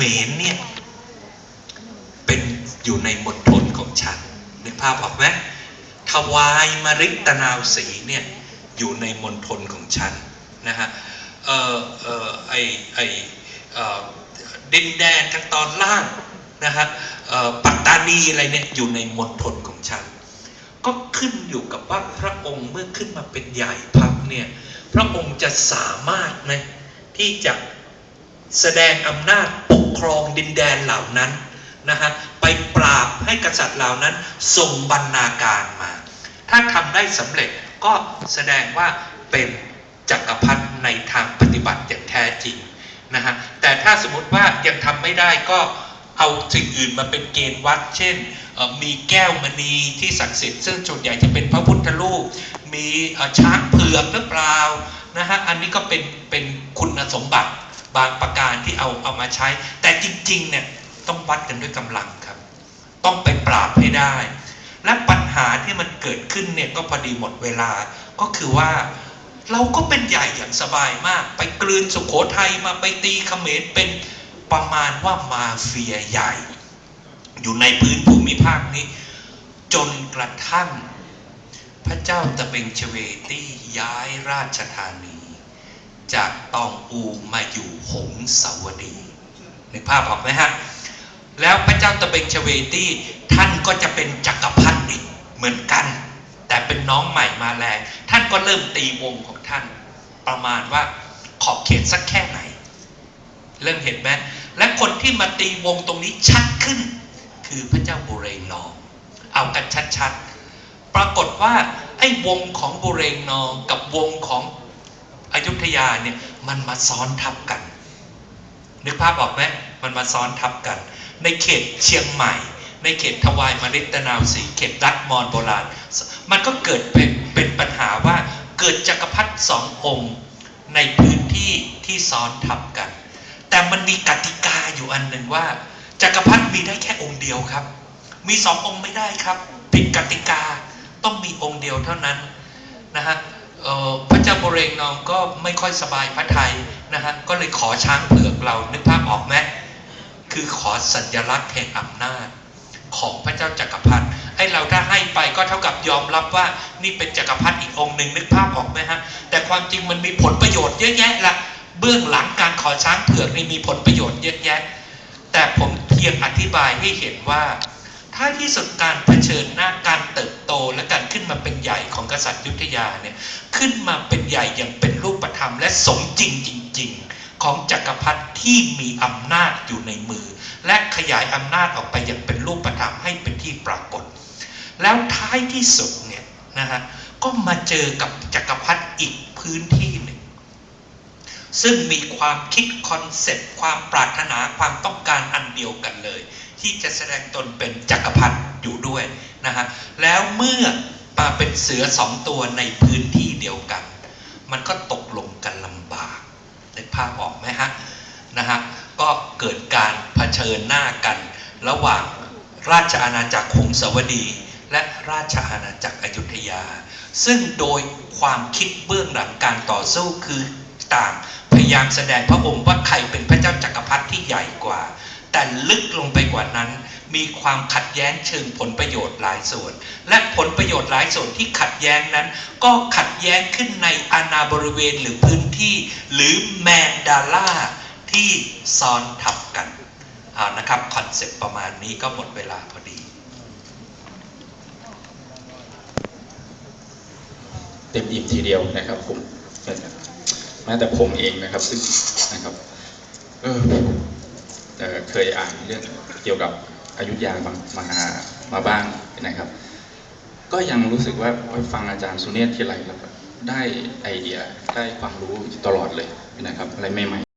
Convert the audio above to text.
มรเนี่ยเป็นอยู่ในมณฑลของฉันนึกภาพออกไหมทวายมริตนาวสีเนี่ยอยู่ในมณฑลของฉันนะฮะเออเออไอไอเออดินแดนทางตอนล่างนะฮะเออปัตตานีอะไรเนี่ยอยู่ในมณฑลของฉัน ก็ขึ้นอยู่กับว่าพระองค์เมื่อขึ้นมาเป็นใหญ่พักเนี่ยพระองค์จะสามารถไหมที่จะ แสดงอำนาจปกครองดินแดนเหล่านั้นนะฮะไปปราบให้กษัตริย์เหล่านั้นทรงบรรณาการมา ถ้าทำได้สำเร็จก็แสดงว่าเป็นจักรพรรดิในทางปฏิบัติอย่างแท้จริงนะฮะแต่ถ้าสมมติว่ายังทำไม่ได้ก็เอาสิ่งอื่นมาเป็นเกณฑ์วัด เช่นมีแก้วมณีที่ศักดิ์สิทธิ์ซึ่งส่วนใหญ่จะเป็นพระพุทธรูป มีช้างเผือกหรือเปล่านะฮะอันนี้ก็เป็นเป็นคุณสมบัติ บางประการที่เอาเอามาใช้ แต่จริงๆเนี่ยต้องวัดกันด้วยกำลังครับ ต้องไปปราบให้ได้ และปัญหาที่มันเกิดขึ้นเนี่ยก็พอดีหมดเวลาก็คือว่าเราก็เป็นใหญ่อย่างสบายมาก ไปกลืนสุขโขทัยมาไปตีเขมรเป็นประมาณว่ามาเฟียใหญ่ อยู่ในพื้นภูมิภาคนี้ จนกระทั่ง พระเจ้าตะเบงเชเวตี้ย้ายราชธานี จากตองอูมาอยู่หงสาวดีนึกภาพออกไหมฮะ แล้วพระเจ้าตะเบงชเวตี้ท่านก็จะเป็นจักรพรรดิเหมือนกัน แต่เป็นน้องใหม่มาแรงท่านก็เริ่มตีวงของท่าน ประมาณว่าขอบเขตสักแค่ไหน เริ่มเห็นไหมและคนที่มาตีวงตรงนี้ชัดขึ้น คือพระเจ้าบุเรงนอง เอากันชัดๆ ปรากฏว่าไอ้วงของบุเรงนองกับวงของ อยุธยาเนี่ยมันมาซ้อนทับกัน นึกภาพออกไหมมันมาซ้อนทับกัน ในเขตเชียงใหม่ ในเขตทวายมาริตนาวสีเขตรัฐมอญโบราณ มันก็เกิดเป็นเป็นปัญหาว่าเกิดจักรพรรดิสององค์ในพื้นที่ที่ซ้อนทับกัน แต่มันมีกติกาอยู่อันหนึ่งว่าจักรพรรดิมีได้แค่องค์เดียวครับ มีสององค์ไม่ได้ครับผิดกติกาต้องมีองค์เดียวเท่านั้นนะฮะเอ่อพ เจ้าโบเรงนองก็ไม่ค่อยสบายพระไทยนะฮะก็เลยขอช้างเผือกเรานึกภาพออกไหมคือขอสัญลักษณ์แห่งอำนาจของพระเจ้าจักรพรรดิไอ้เราถ้าให้ไปก็เท่ากับยอมรับว่านี่เป็นจักรพรรดิอีกองค์หนึ่งนึกภาพออกไหมฮะแต่ความจริงมันมีผลประโยชน์เยอะแยะละเบื้องหลังการขอช้างเผือกนี่มีผลประโยชน์เยอะแยะ แต่ผมเพียงอธิบายให้เห็นว่า ถ้าที่สุดการเผชิญหน้าการเติบ โตและการขึ้นมาเป็นใหญ่ของกษัตริย์ยุทธยาเนี่ยขึ้นมาเป็นใหญ่อย่างเป็นรูปธรรม และสมจริงจริง ๆ ของจักรพรรดิที่มีอำนาจอยู่ในมือ และขยายอำนาจออกไปอย่างเป็นรูปธรรมให้เป็นที่ปรากฏ แล้วท้ายที่สุดเนี่ยนะฮะก็มาเจอกับจักรพรรดิอีกพื้นที่หนึ่งซึ่งมีความคิดคอนเซปต์ความปรารถนาความต้องการอันเดียวกันเลย ที่จะแสดงตนเป็นจักรพรรดิ อยู่ด้วยนะฮะแล้วเมื่อมาเป็นเสือสองตัวในพื้นที่เดียวกัน มันก็ตกลงกันลำบากในภาพออกไหมฮะนะฮะก็เกิดการเผชิญหน้ากัน ระหว่างราชอาณาจักรหงสาวดี และราชอาณาจักรอยุธยา ซึ่งโดยความคิดเบื้องหลังการต่อสู้คือต่างพยายามแสดงพระองค์ว่าใครเป็นพระเจ้าจักรพรรดิที่ใหญ่กว่า แต่ลึกลงไปกว่านั้น มีความขัดแย้งเชิงผลประโยชน์หลายส่วน และผลประโยชน์หลายส่วนที่ขัดแย้งนั้น ก็ขัดแย้งขึ้นในอาณาบริเวณหรือพื้นที่ หรือแมนดาล่าที่ซ้อนทับกันเอานะครับคอนเซปต์ประมาณนี้ก็หมดเวลาพอดี เต็มอิ่มทีเดียวนะครับผมแม้แต่ผมเองนะครับซึ่งนะครับเออเคยอ่านเรื่องเกี่ยวกับ อยุธยาบามามาบ้างนะครับ ก็ยังรู้สึกว่าไปฟังอาจารย์สุเนศทีไรแล้วได้ไอเดียได้ความรู้ตลอดเลยนะครับอะไรใหม่